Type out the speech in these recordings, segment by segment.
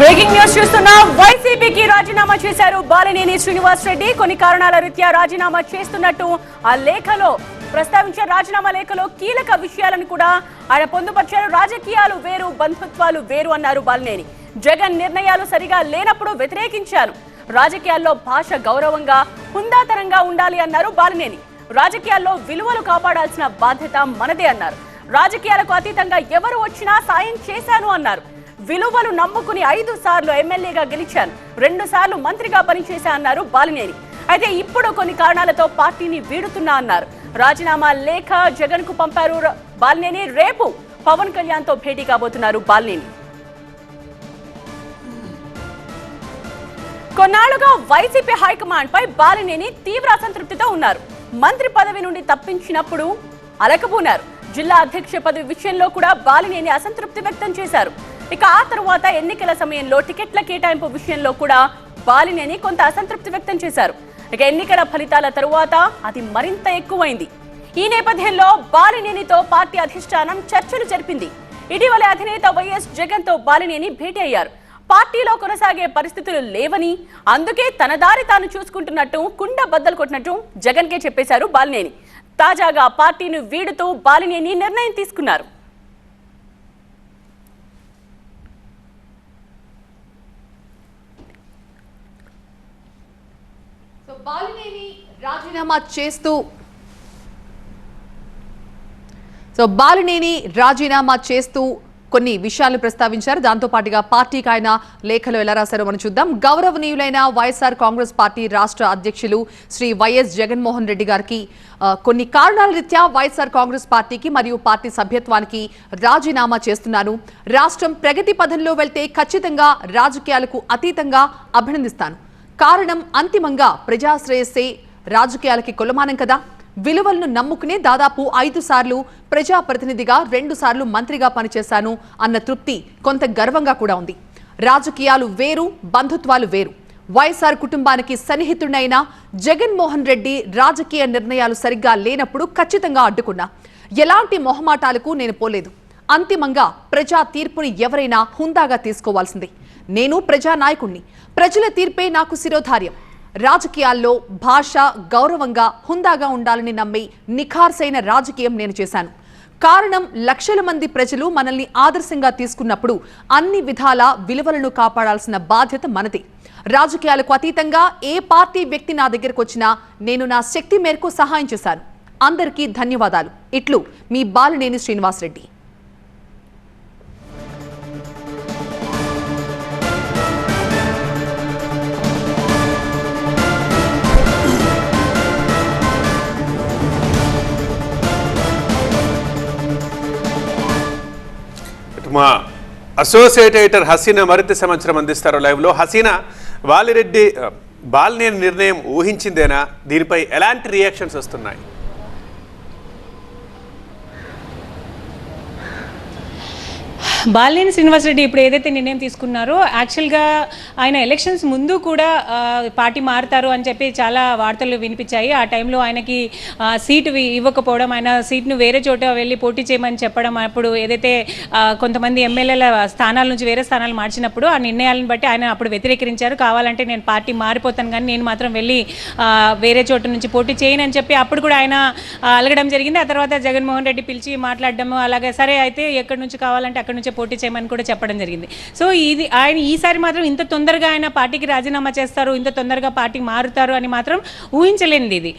Breaking news చూస్తున్నా. వైసీపీకి రాజీనామా చేశారు బాలినేని శ్రీనివాస్ రెడ్డి. కొన్ని కారణాల రీత్యా రాజీనామా చేస్తున్నట్టు ఆ లేఖలో ప్రస్తావించిన రాజీనామా లేఖలో కీలక విషయాలను కూడా ఆయన పొందుపరిచారు. రాజకీయాలు వేరు బంధుత్వాలు వేరు అన్నారు బాలినేని. జగన్ నిర్ణయాలు సరిగా లేనప్పుడు వ్యతిరేకించారు. రాజకీయాల్లో భాష గౌరవంగా హుందాతరంగా ఉండాలి అన్నారు బాలినేని. రాజకీయాల్లో విలువలు కాపాడాల్సిన బాధ్యత మనదే అన్నారు. రాజకీయాలకు అతీతంగా ఎవరు వచ్చినా సాయం చేశాను అన్నారు. విలువలు నమ్ముకుని ఐదు సార్లు ఎమ్మెల్యేగా గెలిచాను రెండు సార్లు మంత్రిగా పనిచేశా అన్నారు బాలినేని. అయితే ఇప్పుడు కొన్ని కారణాలతో పార్టీని వీడుతున్నా అన్నారు. రాజీనామా లేఖ జగన్కు పంపారు బాలినేని. రేపు పవన్ కళ్యాణ్తో భేటీ కాబోతున్నారు బాలినేని. కొన్నాళ్ళుగా వైసీపీ హైకమాండ్ పై బాలినేని తీవ్ర అసంతృప్తితో ఉన్నారు. మంత్రి పదవి నుండి తప్పించినప్పుడు అలకబూనారు. జిల్లా అధ్యక్ష పదవి విషయంలో కూడా బాలినేని అసంతృప్తి వ్యక్తం చేశారు. ఇక ఆ తరువాత ఎన్నికల సమయంలో టికెట్ల కేటాయింపు విషయంలో కూడా బాలినేని కొంత అసంతృప్తి వ్యక్తం చేశారు. ఇక ఎన్నికల ఫలితాల తరువాత అది మరింత ఎక్కువైంది. ఈ నేపథ్యంలో బాలినేనితో పార్టీ అధిష్టానం చర్చలు జరిపింది. ఇటీవల అధినేత వైఎస్ జగన్తో బాలినేని భేటీ అయ్యారు. పార్టీలో కొనసాగే పరిస్థితులు లేవని అందుకే తన దారి తాను చూసుకుంటున్నట్టు కుండ బద్దలు కొట్టినట్టు జగన్కే చెప్పేశారు బాలినేని. తాజాగా పార్టీని వీడుతూ బాలినేని నిర్ణయం తీసుకున్నారు. బాలినేని రాజీనామా చేస్తూ సో బాలినేని రాజీనామా చేస్తూ కొన్ని విషయాలు ప్రస్తావించారు. దాంతో పాటుగా పార్టీకి ఆయన లేఖలో ఎలా రాశారో మనం చూద్దాం. గౌరవనీయులైన వైఎస్ఆర్ కాంగ్రెస్ పార్టీ రాష్ట్ర అధ్యక్షులు శ్రీ వైఎస్ జగన్మోహన్ రెడ్డి గారికి కొన్ని కారణాల రీత్యా వైఎస్ఆర్ కాంగ్రెస్ పార్టీకి మరియు పార్టీ సభ్యత్వానికి రాజీనామా చేస్తున్నాను. రాష్ట్రం ప్రగతి పథంలో వెళ్తే ఖచ్చితంగా రాజకీయాలకు అతీతంగా అభినందిస్తాను. కారణం అంతిమంగా ప్రజాశ్రేయస్సే. రాజకీయాలకి కొలమానం కదా. విలువలను నమ్ముకునే దాదాపు ఐదు సార్లు ప్రజాప్రతినిధిగా రెండు సార్లు మంత్రిగా పనిచేశాను అన్న తృప్తి కొంత గర్వంగా కూడా ఉంది. రాజకీయాలు వేరు బంధుత్వాలు వేరు. వైఎస్ఆర్ కుటుంబానికి సన్నిహితుడైన జగన్మోహన్ రెడ్డి రాజకీయ నిర్ణయాలు సరిగ్గా లేనప్పుడు ఖచ్చితంగా అడ్డుకున్నా. ఎలాంటి మొహమాటాలకు నేను పోలేదు. అంతిమంగా ప్రజా తీర్పుని ఎవరైనా హుందాగా తీసుకోవాల్సిందే. నేను ప్రజా నాయకుణ్ణి. ప్రజల తీర్పే నాకు శిరోధార్యం. రాజకీయాల్లో భాష గౌరవంగా హుందాగా ఉండాలని నమ్మి నిఖార్సైన రాజకీయం నేను చేశాను. కారణం లక్షల మంది ప్రజలు మనల్ని ఆదర్శంగా తీసుకున్నప్పుడు అన్ని విధాల విలువలను కాపాడాల్సిన బాధ్యత మనది. రాజకీయాలకు అతీతంగా ఏ పార్టీ వ్యక్తి నా దగ్గరకు వచ్చినా నేను నా శక్తి మేరకు సహాయం చేశాను. అందరికీ ధన్యవాదాలు. ఇట్లు మీ బాలినేని శ్రీనివాసరెడ్డి. మా అసోసియేట్ ఎడిటర్ హసీనా మరింత సమాచారం అందిస్తారు లైవ్లో. హసీనా వాలిరెడ్డి బాలినేని నిర్ణయం ఊహించిందేనా? దీనిపై ఎలాంటి రియాక్షన్స్ వస్తున్నాయి? బాలినేని శ్రీనివాసరెడ్డి ఇప్పుడు ఏదైతే నిర్ణయం తీసుకున్నారో యాక్చువల్గా ఆయన ఎలక్షన్స్ ముందు కూడా పార్టీ మారుతారు అని చెప్పి చాలా వార్తలు వినిపించాయి. ఆ టైంలో ఆయనకి సీటు ఇవ్వకపోవడం ఆయన సీట్ను వేరే చోట వెళ్ళి పోటీ చేయమని చెప్పడం అప్పుడు ఏదైతే కొంతమంది ఎమ్మెల్యేల స్థానాల నుంచి వేరే స్థానాలు మార్చినప్పుడు ఆ నిర్ణయాలను బట్టి ఆయన అప్పుడు వ్యతిరేకరించారు. కావాలంటే నేను పార్టీ మారిపోతాను కానీ నేను మాత్రం వెళ్ళి వేరే చోట నుంచి పోటీ చేయను అని చెప్పి అప్పుడు కూడా ఆయన అలగడం జరిగింది. ఆ తర్వాత జగన్మోహన్ రెడ్డి పిలిచి మాట్లాడడం అలాగే సరే అయితే ఎక్కడి నుంచి కావాలంటే అక్కడి నుంచి పోటీ చేయమని కూడా చెప్పడం జరిగింది. సో ఇది ఆయన ఈసారి మాత్రం ఇంత తొందరగా ఆయన పార్టీకి రాజీనామా చేస్తారు ఇంత తొందరగా పార్టీ మారుతారు అని మాత్రం ఊహించలేనిది ఇది.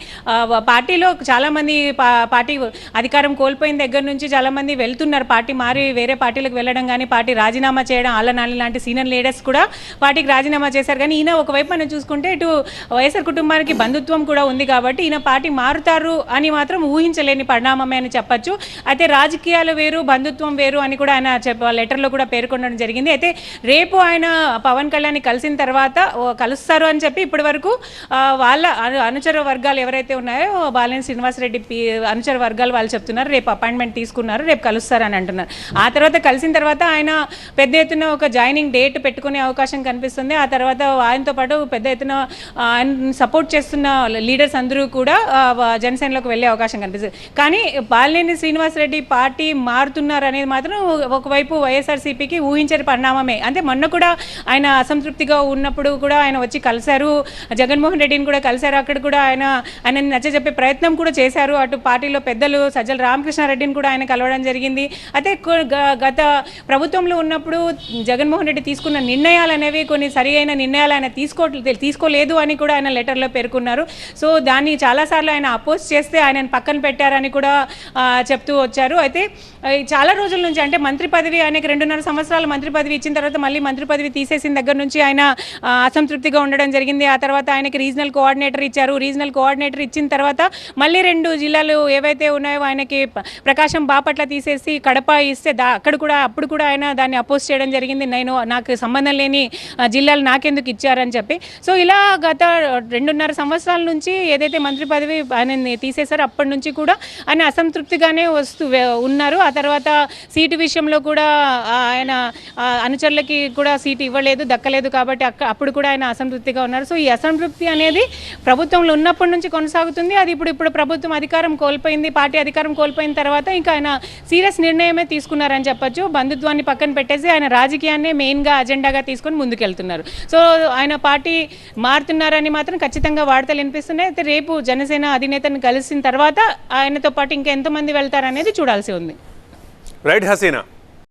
పార్టీలో చాలామంది పా- పార్టీ అధికారం కోల్పోయిన దగ్గర నుంచి చాలామంది వెళ్తున్నారు. పార్టీ మారి వేరే పార్టీలకు వెళ్ళడం కానీ పార్టీ రాజీనామా చేయడం ఆలనాలి లాంటి సీనియర్ లీడర్స్ కూడా పార్టీకి రాజీనామా చేశారు. కానీ ఈయన ఒకవైపు మనం చూసుకుంటే ఇటు వైఎస్ఆర్ కుటుంబానికి బంధుత్వం కూడా ఉంది కాబట్టి ఈయన పార్టీ మారుతారు అని మాత్రం ఊహించలేని పరిణామమే అని చెప్పొచ్చు. అయితే రాజకీయాలు వేరు బంధుత్వం వేరు అని కూడా ఆయన చెప్ప లెటర్లో కూడా పేర్కొనడం జరిగింది. అయితే రేపు ఆయన పవన్ కళ్యాణ్ కలిసిన తర్వాత కలుస్తారు అని చెప్పి ఇప్పటి వరకు వాళ్ళ అను- అనుచర వర్గాలు ఎవరైతే ఉన్నాయో బాలినేని శ్రీనివాసరెడ్డి అనుచర వర్గాలు వాళ్ళు చెప్తున్నారు రేపు అపాయింట్మెంట్ తీసుకున్నారు రేపు కలుస్తారని అంటున్నారు. ఆ తర్వాత కలిసిన తర్వాత ఆయన పెద్ద ఎత్తున ఒక జాయినింగ్ డేట్ పెట్టుకునే అవకాశం కనిపిస్తుంది. ఆ తర్వాత ఆయనతో పాటు పెద్ద ఎత్తున ఆయన సపోర్ట్ చేస్తున్న లీడర్స్ అందరూ కూడా జనసేనలోకి వెళ్ళే అవకాశం కనిపిస్తుంది. కానీ బాలినేని శ్రీనివాసరెడ్డి పార్టీ మారుతున్నారు అనేది మాత్రం ఒకవైపు రేపు వైఎస్ఆర్సీపీకి ఊహించని పరిణామమే. అంటే మొన్న కూడా ఆయన అసంతృప్తిగా ఉన్నప్పుడు కూడా ఆయన వచ్చి కలిశారు. జగన్మోహన్ రెడ్డిని కూడా కలిశారు. అక్కడ కూడా ఆయన ఆయనని నచ్చజెప్పే ప్రయత్నం కూడా చేశారు. అటు పార్టీలో పెద్దలు సజ్జల రామకృష్ణారెడ్డిని కూడా ఆయన కలవడం జరిగింది. అయితే గ- గత ప్రభుత్వంలో ఉన్నప్పుడు జగన్మోహన్ రెడ్డి తీసుకున్న నిర్ణయాలు అనేవి కొన్ని సరి అయిన నిర్ణయాలు ఆయన తీసుకో తీసుకోలేదు అని కూడా ఆయన లెటర్లో పేర్కొన్నారు. సో దాన్ని చాలాసార్లు ఆయన అపోజ్ చేస్తే ఆయనను పక్కన పెట్టారని కూడా చెప్తూ వచ్చారు. అయితే చాలా రోజుల నుంచి అంటే మంత్రి పదవి ఆయనకి రెండున్నర సంవత్సరాలు మంత్రి పదవి ఇచ్చిన తర్వాత మళ్ళీ మంత్రి పదవి తీసేసిన దగ్గర నుంచి ఆయన అసంతృప్తిగా ఉండడం జరిగింది. ఆ తర్వాత ఆయనకి రీజనల్ కోఆర్డినేటర్ ఇచ్చారు. రీజనల్ కోఆర్డినేటర్ ఇచ్చిన తర్వాత మళ్ళీ రెండు జిల్లాలు ఏవైతే ఉన్నాయో ఆయనకి ప్రకాశం బాపట్ల తీసేసి కడప ఇస్తే దా అక్కడ కూడా అప్పుడు కూడా ఆయన దాన్ని అపోజ్ చేయడం జరిగింది. నేను నాకు సంబంధం లేని జిల్లాలు నాకెందుకు ఇచ్చారని చెప్పి. సో ఇలా గత రెండున్నర సంవత్సరాల నుంచి ఏదైతే మంత్రి పదవి ఆయన తీసేశారో అప్పటి నుంచి కూడా ఆయన అసంతృప్తిగానే వస్తూ ఉన్నారు. ఆ తర్వాత సీటు విషయంలో కూడా ఆయన అనుచరులకి కూడా సీటు ఇవ్వలేదు దక్కలేదు కాబట్టి అప్పుడు కూడా ఆయన అసంతృప్తిగా ఉన్నారు. సో ఈ అసంతృప్తి అనేది ప్రభుత్వంలో ఉన్నప్పటి నుంచి కొనసాగుతుంది. అది ఇప్పుడు ఇప్పుడు ప్రభుత్వం అధికారం కోల్పోయింది పార్టీ అధికారం కోల్పోయిన తర్వాత ఇంకా ఆయన సీరియస్ నిర్ణయమే తీసుకున్నారని చెప్పొచ్చు. బంధుత్వాన్ని పక్కన పెట్టేసి ఆయన రాజకీయాన్నే మెయిన్గా అజెండాగా తీసుకొని ముందుకెళ్తున్నారు. సో ఆయన పార్టీ మారుతున్నారని మాత్రం ఖచ్చితంగా వార్తలు వినిపిస్తున్నాయి. అయితే రేపు జనసేన అధినేతను కలిసిన తర్వాత ఆయనతో పాటు ఇంకా ఎంతమంది వెళ్తారనేది చూడాల్సి ఉంది. రైట్ హసీనా.